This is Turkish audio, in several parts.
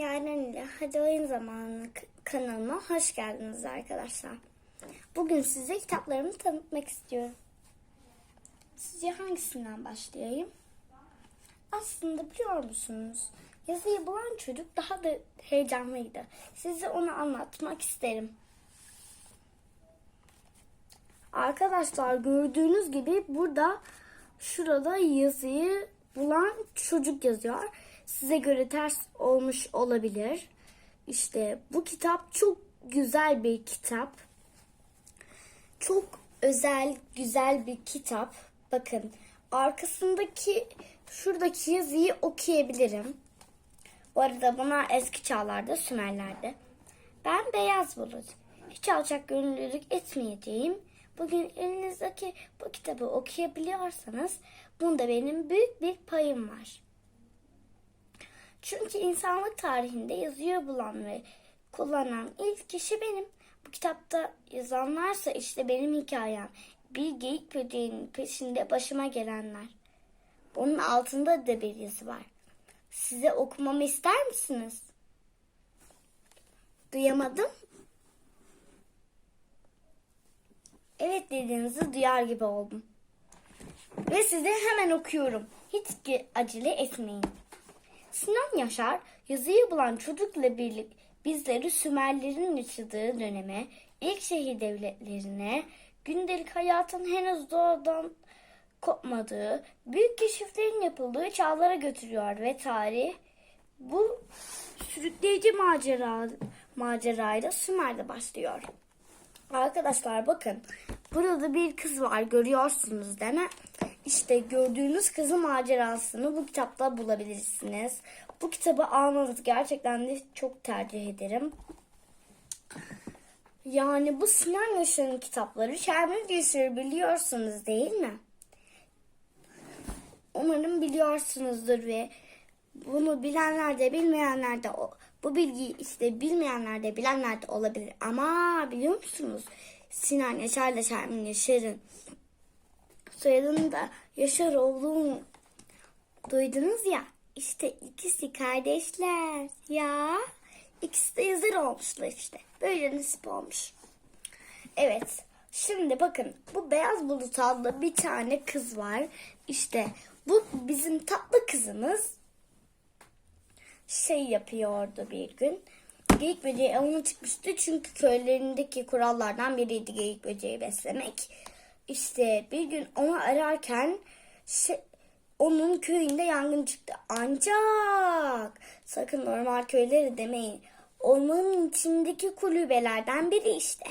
Yaren ile Hadi Oyun Zamanı kanalıma hoş geldiniz arkadaşlar. Bugün size kitaplarımı tanıtmak istiyorum. Sizce hangisinden başlayayım? Aslında biliyor musunuz? Yazıyı bulan çocuk daha da heyecanlıydı. Size onu anlatmak isterim. Arkadaşlar gördüğünüz gibi burada şurada yazıyı bulan çocuk yazıyor. Size göre ters olmuş olabilir. İşte bu kitap çok güzel bir kitap. Çok özel, güzel bir kitap. Bakın arkasındaki şuradaki yazıyı okuyabilirim. Bu arada buna eski çağlarda Sümerler'de. Ben beyaz bulut. Hiç alçak gönüllülük etmeyeceğim. Bugün elinizdeki bu kitabı okuyabiliyorsanız bunda benim büyük bir payım var. Çünkü insanlık tarihinde yazıyı bulan ve kullanan ilk kişi benim. Bu kitapta yazanlarsa işte benim hikayem. Bir geyik böceğinin peşinde başıma gelenler. Bunun altında da bir yazı var. Size okumamı ister misiniz? Duyamadım. Evet dediğinizi duyar gibi oldum. Ve size hemen okuyorum. Hiç acele etmeyin. Sinan Yaşar yazıyı bulan çocukla birlik bizleri Sümerlerin yaşadığı döneme, ilk şehir devletlerine, gündelik hayatın henüz doğadan kopmadığı, büyük keşiflerin yapıldığı çağlara götürüyor ve tarih bu sürükleyici macera macerayla Sümer'de başlıyor. Arkadaşlar bakın burada bir kız var görüyorsunuz değil mi? İşte gördüğünüz kızın macerasını bu kitapta bulabilirsiniz. Bu kitabı almanızı gerçekten de çok tercih ederim. Yani bu Sinan Yaşar'ın kitapları Şermin Gülsür'ü biliyorsunuz değil mi? Umarım biliyorsunuzdur ve bunu bilenler de bilmeyenler de bu bilgiyi işte bilmeyenler de bilenler de olabilir. Ama biliyor musunuz? Sinan Yaşar ile Şermin Yaşar'ın soyadını da Yaşar olduğunu duydunuz ya. İşte ikisi kardeşler. Ya ikisi de yazar olmuşlar işte. Böyle nasip olmuş. Evet. Şimdi bakın bu beyaz bulut adlı bir tane kız var. İşte bu bizim tatlı kızımız şey yapıyordu bir gün. Geyik böceği avına çıkmıştı çünkü köylerindeki kurallardan biriydi geyik böceği beslemek. İşte bir gün onu ararken şey, onun köyünde yangın çıktı. Ancak sakın normal köyleri demeyin. Onun içindeki kulübelerden biri işte.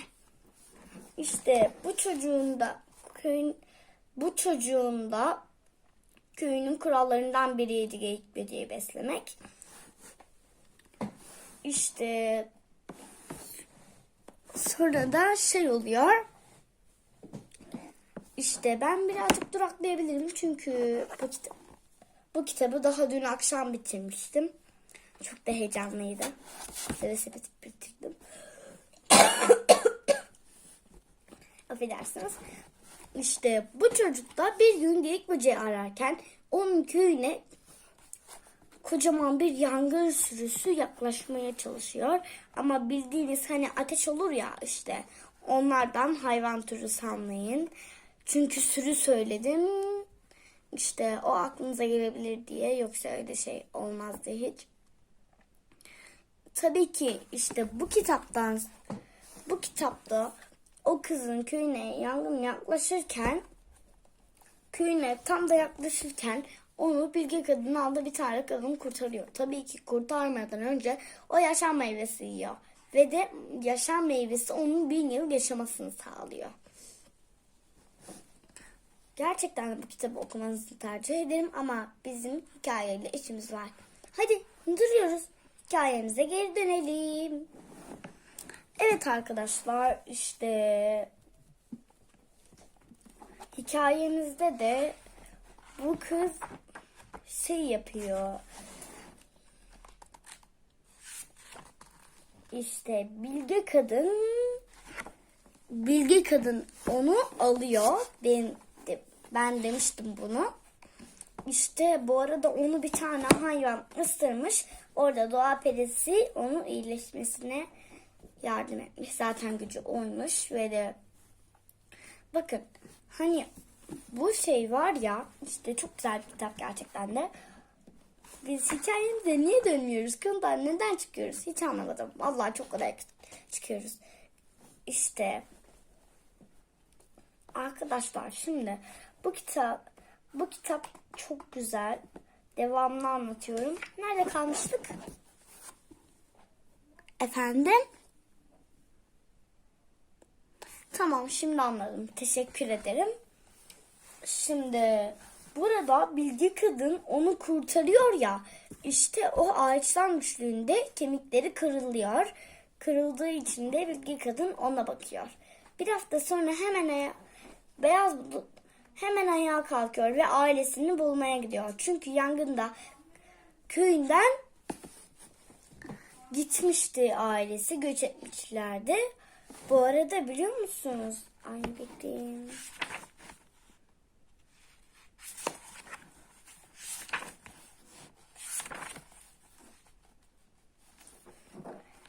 İşte bu çocuğun da köyün bu çocuğun da köyünün kurallarından biriydi geyik böceği beslemek. İşte sonra da şey oluyor. İşte ben birazcık duraklayabilirim çünkü bu, kitap, bu kitabı daha dün akşam bitirmiştim. Çok da heyecanlıydı. Seve seve bitirdim. Affedersiniz. İşte bu çocuk da bir gün geyik böceği ararken onun köyüne kocaman bir yangın sürüsü yaklaşmaya çalışıyor. Ama bildiğiniz hani ateş olur ya işte onlardan hayvan türü sanmayın. Çünkü sürü söyledim. İşte o aklınıza gelebilir diye yoksa öyle şey olmazdı hiç. Tabii ki işte bu kitaptan bu kitapta o kızın köyüne yangın yaklaşırken köyüne tam da yaklaşırken onu bilge kadın aldı bir tane kadın kurtarıyor. Tabii ki kurtarmadan önce o yaşam meyvesi yiyor. Ve de yaşam meyvesi onun bin yıl yaşamasını sağlıyor. Gerçekten bu kitabı okumanızı tercih ederim ama bizim hikayeyle işimiz var. Hadi duruyoruz. Hikayemize geri dönelim. Evet arkadaşlar işte hikayemizde de bu kız şey yapıyor. İşte bilge kadın bilge kadın onu alıyor. Ben ben demiştim bunu. İşte bu arada onu bir tane hayvan ısırmış. Orada doğa perisi onun iyileşmesine yardım etmiş. Zaten gücü oymuş ve de bakın hani bu şey var ya işte çok güzel bir kitap gerçekten de. Biz hikayemize niye dönmüyoruz? Konudan neden çıkıyoruz? Hiç anlamadım. Vallahi çok kolay çıkıyoruz. İşte arkadaşlar şimdi bu kitap bu kitap çok güzel. Devamını anlatıyorum. Nerede kalmıştık? Efendim? Tamam şimdi anladım. Teşekkür ederim. Şimdi burada bilgi kadın onu kurtarıyor ya. İşte o ağaçtan düştüğünde kemikleri kırılıyor. Kırıldığı için de bilgi kadın ona bakıyor. Bir hafta sonra hemen beyaz bulut hemen ayağa kalkıyor ve ailesini bulmaya gidiyor. Çünkü yangında köyünden gitmişti ailesi göç etmişlerdi. Bu arada biliyor musunuz? Ay bekleyin.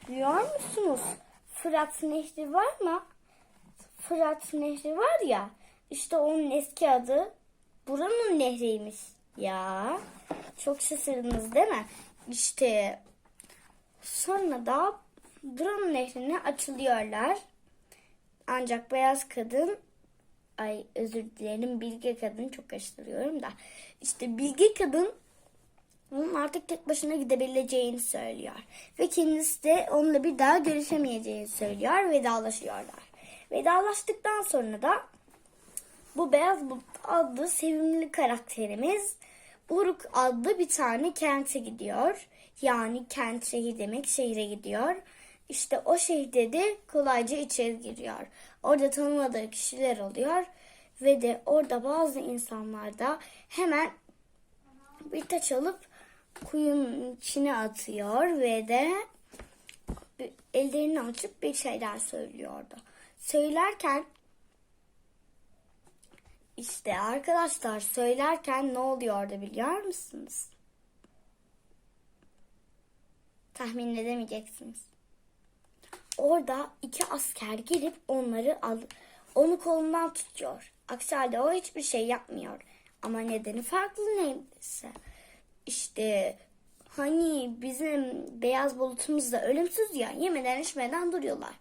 Biliyor musunuz? Fırat Nehri var mı? Fırat Nehri var ya. İşte onun eski adı buranın nehriymiş. Ya çok şaşırdınız değil mi? İşte sonra da buranın nehrine açılıyorlar. Ancak beyaz kadın ay özür dilerim bilge kadın çok karıştırıyorum da. İşte bilge kadın onun artık tek başına gidebileceğini söylüyor. Ve kendisi de onunla bir daha görüşemeyeceğini söylüyor. Vedalaşıyorlar. Vedalaştıktan sonra da bu Beyaz Bulut adlı sevimli karakterimiz Uruk adlı bir tane kente gidiyor. Yani kent şehir demek şehre gidiyor. İşte o şehirde de kolayca içeri giriyor. Orada tanımadığı kişiler oluyor. Ve de orada bazı insanlar da hemen bir taç alıp kuyunun içine atıyor ve de ellerini açıp bir şeyler söylüyordu. Söylerken işte arkadaşlar söylerken ne oluyordu biliyor musunuz? Tahmin edemeyeceksiniz. Orada iki asker gelip onları al, onu kolundan tutuyor. Aksi halde o hiçbir şey yapmıyor. Ama nedeni farklı neyse. İşte hani bizim beyaz bulutumuz da ölümsüz ya yemeden içmeden duruyorlar.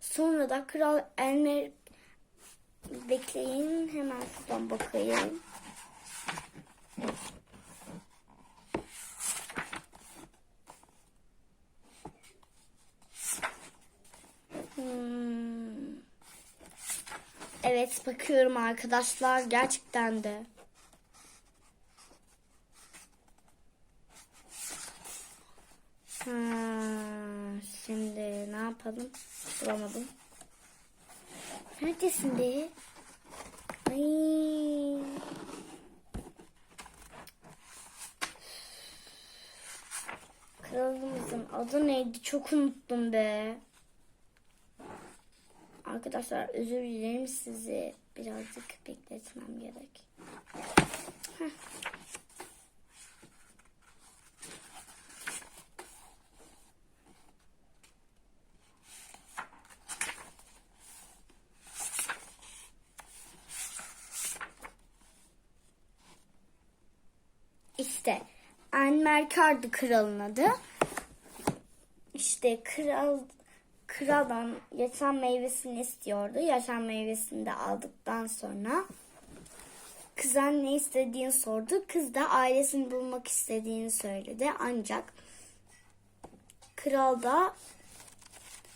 Sonra da kral Elmer bekleyin hemen şuradan bakayım. Hmm. Evet bakıyorum arkadaşlar gerçekten de. Ha, şimdi ne yapalım? Be? Ay. Kralımızın adı neydi? Çok unuttum be. Arkadaşlar özür dilerim sizi birazcık bekletmem gerek. Heh. İşte Enmerkar'dı kralın adı. İşte kral kraldan yaşam meyvesini istiyordu. Yaşam meyvesini de aldıktan sonra kızan ne istediğini sordu. Kız da ailesini bulmak istediğini söyledi. Ancak kral da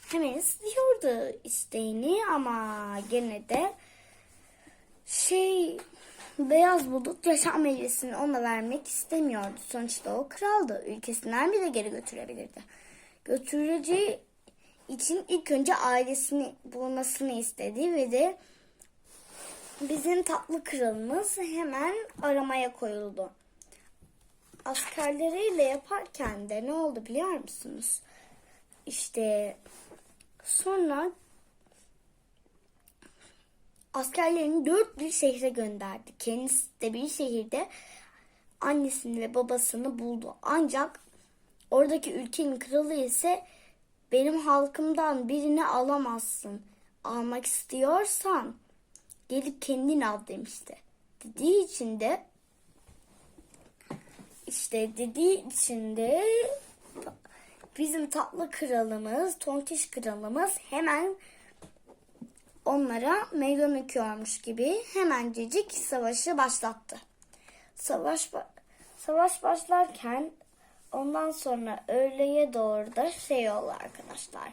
hemen istiyordu isteğini ama gene de şey beyaz bulut yaşam meyvesini ona vermek istemiyordu. Sonuçta o kraldı. Ülkesinden bile geri götürebilirdi. Götüreceği için ilk önce ailesini bulmasını istedi ve de bizim tatlı kralımız hemen aramaya koyuldu. Askerleriyle yaparken de ne oldu biliyor musunuz? İşte sonra askerlerini dört bir şehre gönderdi. Kendisi de bir şehirde annesini ve babasını buldu. Ancak oradaki ülkenin kralı ise benim halkımdan birini alamazsın. Almak istiyorsan gelip kendin al demişti. Dediği için de işte dediği için de bizim tatlı kralımız, tontiş kralımız hemen onlara meydan okuyormuş gibi hemencecik savaşı başlattı. Savaş savaş başlarken ondan sonra öğleye doğru da şey oldu arkadaşlar.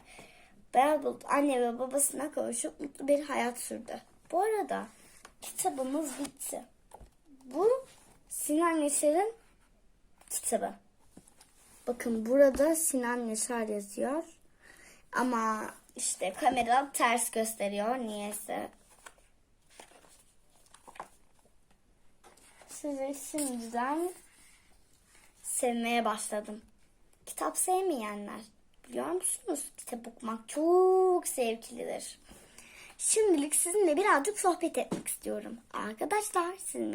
Beyaz Bulut anne ve babasına kavuşup mutlu bir hayat sürdü. Bu arada kitabımız bitti. Bu Sinan Yaşar'ın kitabı. Bakın burada Sinan Yaşar yazıyor. Ama işte kamera ters gösteriyor niyeyse. Sizi şimdiden sevmeye başladım. Kitap sevmeyenler biliyor musunuz? Kitap okumak çok zevklidir. Şimdilik sizinle birazcık sohbet etmek istiyorum. Arkadaşlar sizin